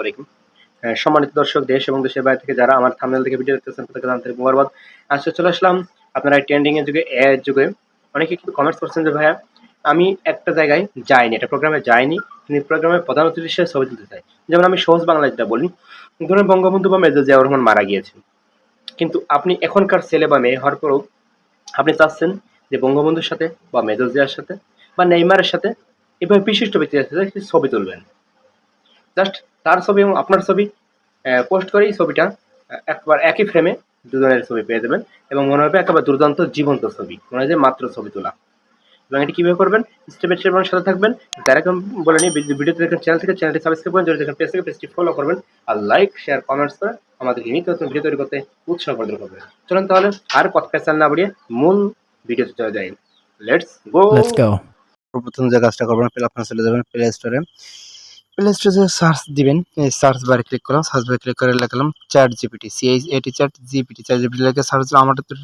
আলাইকুম। হ্যাঁ, সম্মানিত দর্শক দেশ এবং দেশের বাইরে থেকে যারা আমার থামনেল থেকে ভিডিও দেখতেছেন তাদেরকে আন্তরিক মুবারকবাদ। আজকে চলে আসলাম আপনারা ট্রেন্ডিং এর যুগে এর যুগে। অনেকে কিন্তু কমেন্টস করছেন যে ভাইয়া আমি একটা জায়গায় যাইনি একটা প্রোগ্রামে যাইনি। কিন্তু প্রোগ্রামের প্রধান অতিথি হিসেবে ছবি তুলতে চাই। যেমন আমি সহজ বাংলা যেটা বলি ধরুন বঙ্গবন্ধু বা মেজর জিয়াউর রহমান মারা গিয়েছেন। কিন্তু আপনি এখনকার ছেলে বা মেয়ে হওয়ার পরেও আপনি চাচ্ছেন যে বঙ্গবন্ধুর সাথে বা মেজর জিয়ার সাথে বা নেইমারের সাথে এভাবে বিশিষ্ট ব্যক্তিদের সাথে ছবি তুলবেন। জাস্ট তার ছবি এবং আপনার ছবি পোস্ট করেই ছবিটা একবার একই ফ্রেমে দুজনের ছবি পেয়ে যাবেন এবং মনে হবে একেবারে দুর্দান্ত জীবন্ত ছবি। মনে হয় যে মাত্র ছবি তোলা। এবং এটি কীভাবে করবেন? স্টেপ বাই স্টেপ সাথে থাকবেন। যারা কেউ বলে নিই ভিডিওতে দেখেন চ্যানেল থেকে চ্যানেলটি সাবস্ক্রাইব করেন যদি দেখেন পেজ থেকে পেজটি ফলো করবেন। আর লাইক শেয়ার কমেন্টস করে আমাদেরকে নিত্য নতুন ভিডিও তৈরি করতে উৎসাহ প্রদান করবেন চলুন তাহলে আর কথা পেছাল না বাড়িয়ে মূল ভিডিওতে চলে যাই। Let's go Let's go. প্রথম যে কাজটা করবেন প্লে আপনার চলে যাবেন প্লে স্টোরে প্লে স্টোরে সার্চ দিবেন এই সার্চ বারে ক্লিক করলাম সার্চ বারে ক্লিক করে লিখলাম chat GPT C H chat GPT chat GPT লিখে সার্চ দিলে আমাদের তো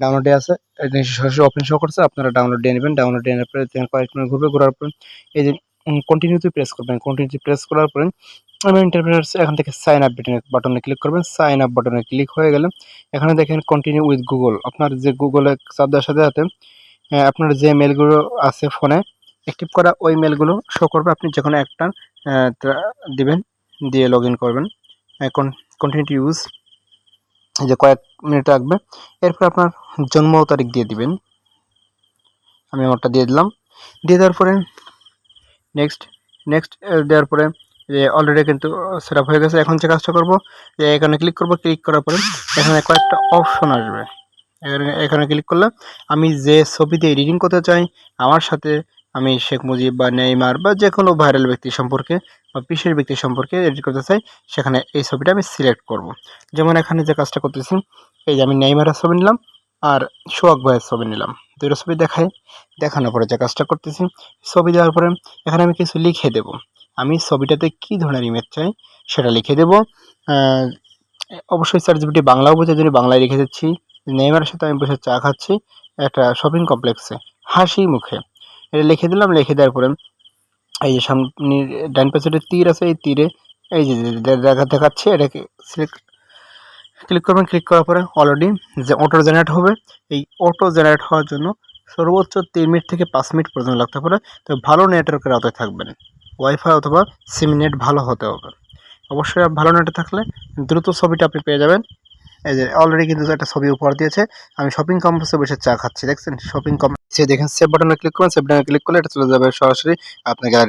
ডাউনলোডে আছে এটা সরাসরি ওপেন শো করছে আপনারা ডাউনলোড দিয়ে নেবেন ডাউনলোড নেওয়ার পরে কয়েক মিনিট ঘুরবে ঘোরার পরে এই যে কন্টিনিউতে প্রেস করবেন কন্টিনিউতে প্রেস করার পরে আমি ইন্টারপ্রেটার এখান থেকে সাইন আপ বাটনে ক্লিক করবেন সাইন আপ বাটনে ক্লিক হয়ে গেলে এখানে দেখেন কন্টিনিউ উইথ গুগল আপনার যে গুগলে চাপ দেওয়ার সাথে সাথে আহ, আপনার যে মেলগুলো আছে ফোনে অ্যাক্টিভ করা ওই মেলগুলো শো করবে। আপনি যে কোনো একটা দিবেন, দিয়ে লগ করবেন। এখন কন্টিনিউ ইউজ যে কয়েক মিনিট লাগবে এরপর আপনার জন্ম তারিখ দিয়ে দিবেন। আমি আমারটা দিয়ে দিলাম। দিয়ে দেওয়ার পরে নেক্সট নেক্সট দেওয়ার পরে যে অলরেডি কিন্তু সেট হয়ে গেছে। এখন যে কাজটা করব, যে এখানে ক্লিক করব ক্লিক করার পরে এখানে কয়েকটা অপশন আসবে। এখানে এখানে ক্লিক করলে আমি যে ছবিতে এডিটিং করতে চাই, আমার সাথে আমি শেখ মুজিব বা নেইমার বা যে কোনো ভাইরাল ব্যক্তি সম্পর্কে বা বিশেষ ব্যক্তি সম্পর্কে এডিট করতে চাই, সেখানে এই ছবিটা আমি সিলেক্ট করব। যেমন এখানে যে কাজটা করতেছি, এই যে আমি নেইমারের ছবি নিলাম আর সোহাগ ভাইয়ের ছবি নিলাম। দুটো ছবি দেখাই, দেখানোর পরে যে কাজটা করতেছি, ছবি দেওয়ার পরে এখানে আমি কিছু লিখে দেব। আমি ছবিটাতে কী ধরনের ইমেজ চাই সেটা লিখে দেব। অবশ্যই স্যার জিপিটি বাংলাও বোঝার জন্য বাংলায় লিখে দিচ্ছি, নেইমারের সাথে আমি বসে চা খাচ্ছি একটা শপিং কমপ্লেক্সে হাসি মুখে। এটা লিখে দিলাম, লিখে দেওয়ার পরে এই যে সামনে ডান পাশে তীর আছে, এই তীরে এই যে যে দেখা দেখাচ্ছে, এটাকে সিলেক্ট ক্লিক করবেন ক্লিক করার পরে অলরেডি যে অটো জেনারেট হবে, এই অটো জেনারেট হওয়ার জন্য সর্বোচ্চ তিন মিনিট থেকে পাঁচ মিনিট পর্যন্ত লাগতে পারে। তো ভালো নেটওয়ার্কের আওতায় থাকবেন। ওয়াইফাই অথবা সিম নেট ভালো হতে হবে। অবশ্যই ভালো নেটে থাকলে দ্রুত ছবিটা আপনি পেয়ে যাবেন। এই যে অলরেডি কিন্তু একটা ছবি উপহার দিয়েছে। আমি শপিং কমপ্লেক্সে বসে চা খাচ্ছি, দেখছেন? শপিং কমপ্লেক্সে দেখেন সেভ বাটনে ক্লিক করুন সেভ বাটনে ক্লিক করলে এটা চলে যাবে সরাসরি আপনার গ্যালারি